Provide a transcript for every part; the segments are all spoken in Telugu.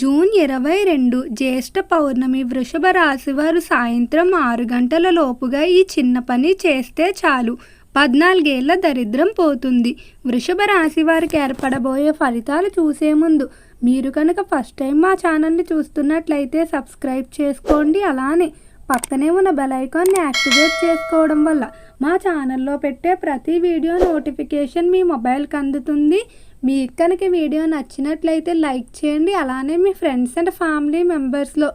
జూన్ ఇరవై రెండు జ్యేష్ఠ పౌర్ణమి వృషభ రాశి వారు సాయంత్రం ఆరు గంటల లోపుగా ఈ చిన్న పని చేస్తే చాలు. పద్నాలుగేళ్ళ దరిద్రం పోతుంది. వృషభ రాశి వారికి ఏర్పడబోయే ఫలితాలు చూసే ముందు మీరు కనుక ఫస్ట్ టైం మా ఛానల్ని చూస్తున్నట్లయితే సబ్స్క్రైబ్ చేసుకోండి. అలానే పక్కనే ఉన్న బెల్ ఐకాన్ని యాక్టివేట్ చేసుకోవడం వల్ల మా ఛానల్లో పెట్టే ప్రతి వీడియో నోటిఫికేషన్ మీ మొబైల్కి అందుతుంది. మీకు కనుక వీడియో నచ్చినట్లయితే లైక్ చేయండి అలానే మీ ఫ్రెండ్స్ అండ్ ఫ్యామిలీ మెంబర్స్లో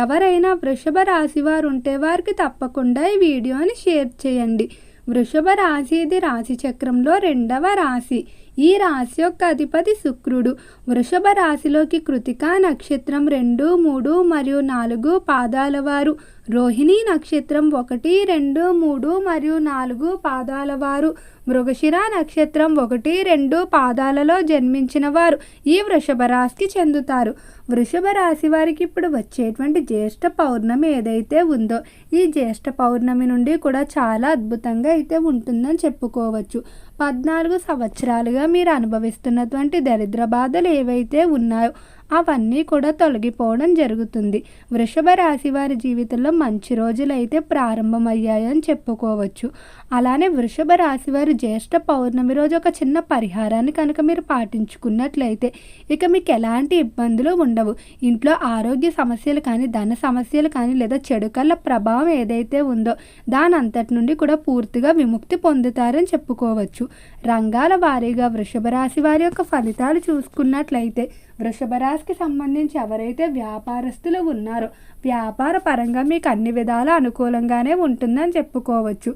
ఎవరైనా వృషభ రాశి వారు ఉంటే వారికి తప్పకుండా ఈ వీడియోని షేర్ చేయండి. వృషభ రాశి ఇది రాశి చక్రంలో రెండవ రాశి. ఈ రాశి యొక్క అధిపతి శుక్రుడు. వృషభ రాశిలోకి కృతికా నక్షత్రం రెండు మూడు మరియు నాలుగు పాదాల వారు. రోహిణి నక్షత్రం ఒకటి రెండు మూడు మరియు నాలుగు పాదాల వారు. మృగశిర నక్షత్రం ఒకటి రెండు పాదాలలో జన్మించిన వారు. ఈ వృషభ రాశికి చెందుతారు. వృషభ రాశి వారికి ఇప్పుడు వచ్చేటువంటి జ్యేష్ఠ పౌర్ణమి ఏదైతే ఉందో ఈ జ్యేష్ఠ పౌర్ణమి నుండి కూడా చాలా అద్భుతంగా అయితే ఉంటుందని చెప్పుకోవచ్చు. పద్నాలుగు సంవత్సరాలుగా మీరు అనుభవిస్తున్నటువంటి దరిద్ర బాధలు ఏవైతే ఉన్నాయో అవన్నీ కూడా తొలగిపోవడం జరుగుతుంది. వృషభ రాశి వారి జీవితంలో మంచి రోజులు అయితే ప్రారంభమయ్యాయని చెప్పుకోవచ్చు. అలానే వృషభ రాశి వారి జ్యేష్ఠ పౌర్ణమి రోజు ఒక చిన్న పరిహారాన్ని కనుక మీరు పాటించుకున్నట్లయితే ఇక మీకు ఎలాంటి ఇబ్బందులు ఉండవు. ఇంట్లో ఆరోగ్య సమస్యలు కానీ ధన సమస్యలు కానీ లేదా చెడు కళ్ళ ప్రభావం ఏదైతే ఉందో దాని అంతటి నుండి కూడా పూర్తిగా విముక్తి పొందుతారని చెప్పుకోవచ్చు. రంగాల వారీగా వృషభ రాశి వారి యొక్క ఫలితాలు చూసుకున్నట్లయితే వృషభ రాశికి సంబంధించి ఎవరైతే వ్యాపారస్తులు ఉన్నారో వ్యాపార పరంగా మీకు అన్ని విధాల అనుకూలంగానే ఉంటుందని చెప్పుకోవచ్చు.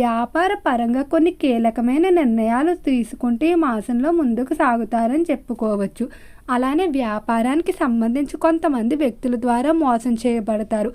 వ్యాపార పరంగా కొన్ని కీలకమైన నిర్ణయాలు తీసుకుంటే ఈ మాసంలో ముందుకు సాగుతారని చెప్పుకోవచ్చు. అలానే వ్యాపారానికి సంబంధించి కొంతమంది వ్యక్తుల ద్వారా మోసం చేయబడతారు.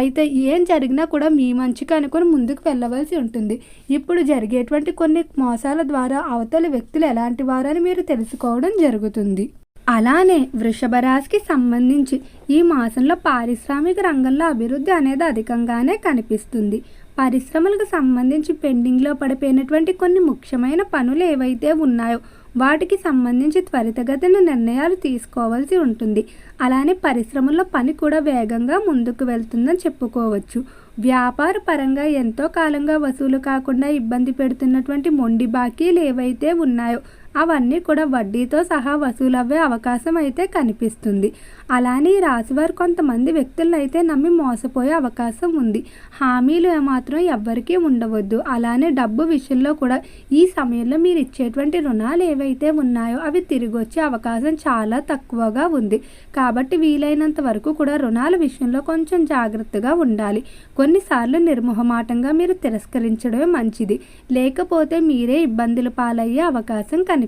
అయితే ఏం జరిగినా కూడా మీ మంచికి అనుకుని ముందుకు వెళ్ళవలసి ఉంటుంది. ఇప్పుడు జరిగేటువంటి కొన్ని మోసాల ద్వారా అవతలి వ్యక్తులు ఎలాంటి వారని మీరు తెలుసుకోవడం జరుగుతుంది. అలానే వృషభరాశికి సంబంధించి ఈ మాసంలో పారిశ్రామిక రంగంలో అభివృద్ధి అనేది అధికంగానే కనిపిస్తుంది. పరిశ్రమలకు సంబంధించి పెండింగ్లో పడిపోయినటువంటి కొన్ని ముఖ్యమైన పనులు ఏవైతే ఉన్నాయో వాటికి సంబంధించి త్వరితగతిన నిర్ణయాలు తీసుకోవాల్సి ఉంటుంది. అలానే పరిశ్రమల్లో పని కూడా వేగంగా ముందుకు వెళ్తుందని చెప్పుకోవచ్చు. వ్యాపార పరంగా ఎంతో కాలంగా వసూలు కాకుండా ఇబ్బంది పెడుతున్నటువంటి మొండి బాకీలు ఏవైతే ఉన్నాయో అవన్నీ కూడా వడ్డీతో సహా వసూలవ్వే అవకాశం అయితే కనిపిస్తుంది. అలానే ఈ రాశివారు కొంతమంది వ్యక్తులను అయితే నమ్మి మోసపోయే అవకాశం ఉంది. హామీలు ఏమాత్రం ఎవ్వరికీ ఉండవద్దు. అలానే డబ్బు విషయంలో కూడా ఈ సమయంలో మీరు ఇచ్చేటువంటి రుణాలు ఏవైతే ఉన్నాయో అవి తిరిగి వచ్చే అవకాశం చాలా తక్కువగా ఉంది. కాబట్టి వీలైనంత వరకు కూడా రుణాల విషయంలో కొంచెం జాగ్రత్తగా ఉండాలి. కొన్నిసార్లు నిర్మోహమాటంగా మీరు తిరస్కరించడమే మంచిది. లేకపోతే మీరే ఇబ్బందుల పాలయ్యే అవకాశం కనిపిస్తుంది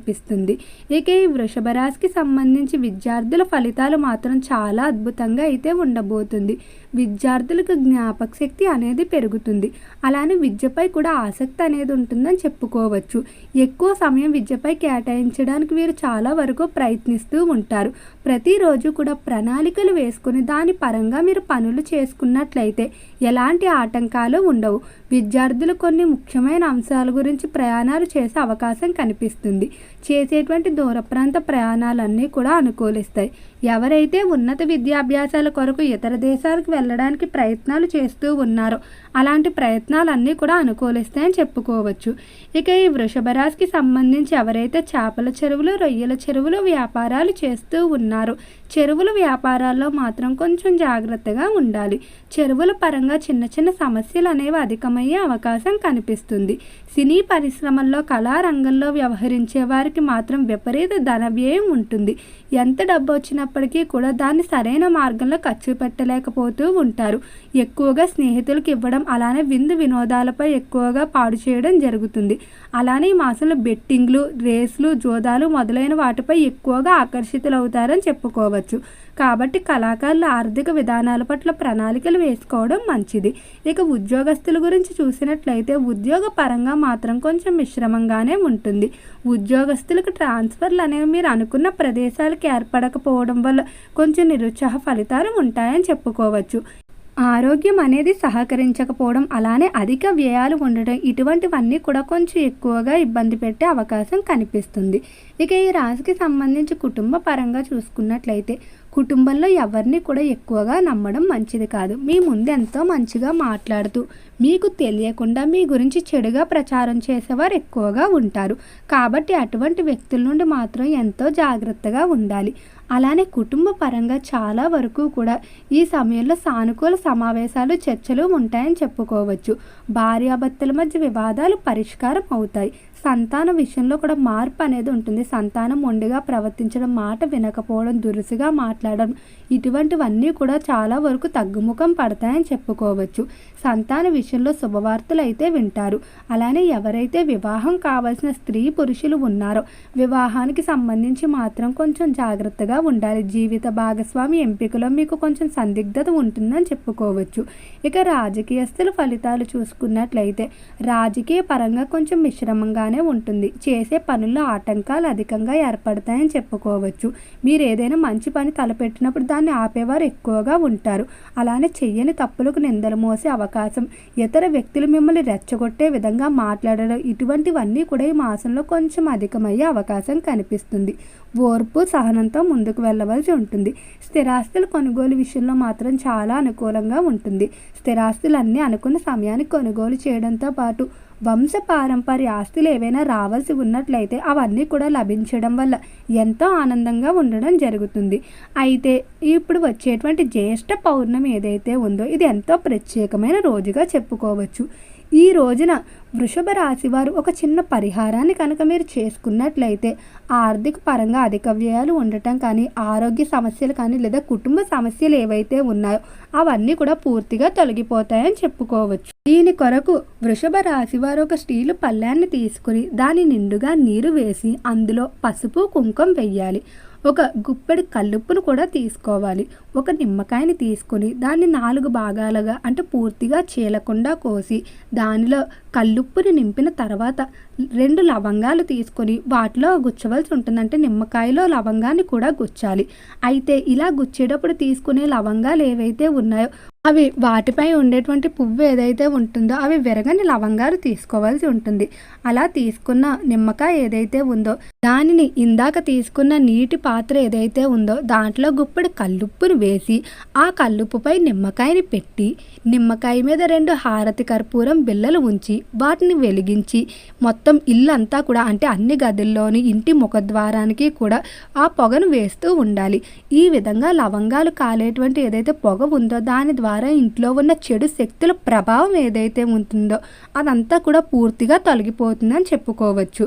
ఇక ఈ వృషభ రాశికి సంబంధించి విద్యార్థుల ఫలితాలు మాత్రం చాలా అద్భుతంగా అయితే ఉండబోతుంది. విద్యార్థులకు జ్ఞాపక శక్తి అనేది పెరుగుతుంది. అలానే విద్యపై కూడా ఆసక్తి అనేది ఉంటుందని చెప్పుకోవచ్చు. ఎక్కువ సమయం విద్యపై కేటాయించడానికి వీరు చాలా వరకు ప్రయత్నిస్తూ ఉంటారు. ప్రతిరోజు కూడా ప్రణాళికలు వేసుకుని దాని పరంగా మీరు పనులు చేసుకున్నట్లయితే ఎలాంటి ఆటంకాలు ఉండవు. విద్యార్థులు కొన్ని ముఖ్యమైన అంశాల గురించి ప్రయాణాలు చేసే అవకాశం కనిపిస్తుంది. చేసేటువంటి దూర ప్రాంత ప్రయాణాలన్నీ కూడా అనుకూలిస్తాయి. ఎవరైతే ఉన్నత విద్యాభ్యాసాల కొరకు ఇతర దేశాలకు వెళ్ళడానికి ప్రయత్నాలు చేస్తూ ఉన్నారో అలాంటి ప్రయత్నాలన్నీ కూడా అనుకూలిస్తాయని చెప్పుకోవచ్చు. ఇక ఈ వృషభ రాశికి సంబంధించి ఎవరైతే చేపల చెరువులు రొయ్యల చెరువులు వ్యాపారాలు చేస్తూ ఉన్నారో చెరువుల వ్యాపారాల్లో మాత్రం కొంచెం జాగ్రత్తగా ఉండాలి. చెరువుల పరంగా చిన్న చిన్న సమస్యలు అనేవి అధికమయ్యే అవకాశం కనిపిస్తుంది. సినీ పరిశ్రమల్లో కళారంగంలో వ్యవహరించే వారికి మాత్రం విపరీత ధన వ్యయం ఉంటుంది. ఎంత డబ్బు ఉన్నప్పటికీ కూడా దాన్ని సరైన మార్గంలో ఖర్చు పెట్టలేకపోతూ ఉంటారు. ఎక్కువగా స్నేహితులకు ఇవ్వడం అలానే విందు వినోదాలపై ఎక్కువగా పాడు చేయడం జరుగుతుంది. అలానే ఈ మాసంలో బెట్టింగ్లు రేసులు జోదాలు మొదలైన వాటిపై ఎక్కువగా ఆకర్షితులవుతారని చెప్పుకోవచ్చు. కాబట్టి కళాకారుల ఆర్థిక విధానాల పట్ల ప్రణాళికలు వేసుకోవడం మంచిది. ఇక ఉద్యోగస్తుల గురించి చూసినట్లయితే ఉద్యోగ పరంగా మాత్రం కొంచెం మిశ్రమంగానే ఉంటుంది. ఉద్యోగస్తులకు ట్రాన్స్ఫర్లు అనేవి మీరు అనుకున్న ప్రదేశాలకు ఏర్పడకపోవడం వల్ల కొంచెం నిరుత్సాహ ఫలితాలు ఉంటాయని చెప్పుకోవచ్చు. ఆరోగ్యం అనేది సహకరించకపోవడం అలానే అధిక వ్యయాలు ఉండడం ఇటువంటివన్నీ కూడా కొంచెం ఎక్కువగా ఇబ్బంది పెట్టే అవకాశం కనిపిస్తుంది. ఇక ఈ రాశికి సంబంధించి కుటుంబ పరంగా చూసుకున్నట్లయితే కుటుంబంలో ఎవరిని కూడా ఎక్కువగా నమ్మడం మంచిది కాదు. మీ ముందు ఎంతో మంచిగా మాట్లాడుతూ మీకు తెలియకుండా మీ గురించి చెడుగా ప్రచారం చేసేవారు ఎక్కువగా ఉంటారు. కాబట్టి అటువంటి వ్యక్తుల నుండి మాత్రం ఎంతో జాగ్రత్తగా ఉండాలి. అలానే కుటుంబ పరంగా చాలా వరకు కూడా ఈ సమయంలో సానుకూల సమావేశాలు చర్చలు ఉంటాయని చెప్పుకోవచ్చు. భార్యాభర్తల మధ్య వివాదాలు పరిష్కారం అవుతాయి. సంతాన విషయంలో కూడా మార్పు అనేది ఉంటుంది. సంతానం మొండిగా ప్రవర్తించడం మాట వినకపోవడం దురుసుగా మాట్లాడడం ఇటువంటివన్నీ కూడా చాలా వరకు తగ్గుముఖం పడతాయని చెప్పుకోవచ్చు. సంతాన విషయంలో శుభవార్తలు అయితే వింటారు. అలానే ఎవరైతే వివాహం కావాల్సిన స్త్రీ పురుషులు ఉన్నారో వివాహానికి సంబంధించి మాత్రం కొంచెం జాగ్రత్తగా ఉండాలి. జీవిత భాగస్వామి ఎంపికలో మీకు కొంచెం సందిగ్ధత ఉంటుందని చెప్పుకోవచ్చు. ఇక రాజకీయస్తుల ఫలితాలు చూసుకున్నట్లయితే రాజకీయ పరంగా కొంచెం మిశ్రమంగానే ఉంటుంది. చేసే పనుల్లో ఆటంకాలు అధికంగా ఏర్పడతాయని చెప్పుకోవచ్చు. మీరు ఏదైనా మంచి పని తలపెట్టినప్పుడు దాన్ని ఆపేవారు ఎక్కువగా ఉంటారు. అలానే చెయ్యని తప్పులకు నిందలు మోసే అవకాశం ఇతర వ్యక్తులు మిమ్మల్ని రెచ్చగొట్టే విధంగా మాట్లాడడం ఇటువంటివన్నీ కూడా ఈ మాసంలో కొంచెం అధికమయ్యే అవకాశం కనిపిస్తుంది. ఓర్పు సహనంతో ముందుకు వెళ్ళవలసి ఉంటుంది. స్థిరాస్తుల కొనుగోలు విషయంలో మాత్రం చాలా అనుకూలంగా ఉంటుంది. స్థిరాస్తులు అన్నీ అనుకున్న సమయానికి కొనుగోలు చేయడంతో పాటు వంశ పారంపర్య ఆస్తులు ఏవైనా రావాల్సి ఉన్నట్లయితే అవన్నీ కూడా లభించడం వల్ల ఎంతో ఆనందంగా ఉండడం జరుగుతుంది. అయితే ఇప్పుడు వచ్చేటువంటి జ్యేష్ఠ పౌర్ణమి ఏదైతే ఉందో ఇది ఎంతో ప్రత్యేకమైన రోజుగా చెప్పుకోవచ్చు. ఈ రోజున వృషభ రాశి వారు ఒక చిన్న పరిహారాన్ని కనుక మీరు చేసుకున్నట్లయితే ఆర్థిక పరంగా అధిక వ్యయాలు ఉండటం కానీ ఆరోగ్య సమస్యలు కానీ లేదా కుటుంబ సమస్యలు ఏవైతే ఉన్నాయో అవన్నీ కూడా పూర్తిగా తొలగిపోతాయని చెప్పుకోవచ్చు. దీని కొరకు వృషభ రాశి వారు ఒక స్టీలు పళ్ళాన్ని తీసుకుని దాని నిండుగా నీరు వేసి అందులో పసుపు కుంకుమ వెయ్యాలి. ఒక గుప్పెడు కల్లుప్పును కూడా తీసుకోవాలి. ఒక నిమ్మకాయని తీసుకొని దాన్ని నాలుగు భాగాలుగా అంటే పూర్తిగా చీలకుండా కోసి దానిలో కల్లుప్పుని నింపిన తర్వాత రెండు లవంగాలు తీసుకొని వాటిలో గుచ్చవలసి ఉంటుంది అంటే నిమ్మకాయలో లవంగాన్ని కూడా గుచ్చాలి. అయితే ఇలా గుచ్చేటప్పుడు తీసుకునే లవంగాలు ఏవైతే ఉన్నాయో అవి వాటిపై ఉండేటువంటి పువ్వు ఏదైతే ఉంటుందో అవి విరగని లవంగాలు తీసుకోవాల్సి ఉంటుంది. అలా తీసుకున్న నిమ్మకాయ ఏదైతే ఉందో దానిని ఇందాక తీసుకున్న నీటి పాత్ర ఏదైతే ఉందో దాంట్లో గుప్పెడు కల్లుప్పును వేసి ఆ కల్లుప్పుపై నిమ్మకాయని పెట్టి నిమ్మకాయ మీద రెండు హారతి కర్పూరం బిళ్ళలు ఉంచి వాటిని వెలిగించి మొత్తం ఇల్లంతా కూడా అంటే అన్ని గదుల్లోని ఇంటి ముఖద్వారానికి కూడా ఆ పొగను వేస్తూ ఉండాలి. ఈ విధంగా లవంగాలు కాలేటువంటి ఏదైతే పొగ ఉందో దాని ద్వారా ఇంట్లో ఉన్న చెడు శక్తుల ప్రభావం ఏదైతే ఉంటుందో అదంతా కూడా పూర్తిగా తొలగిపోతుందని చెప్పుకోవచ్చు.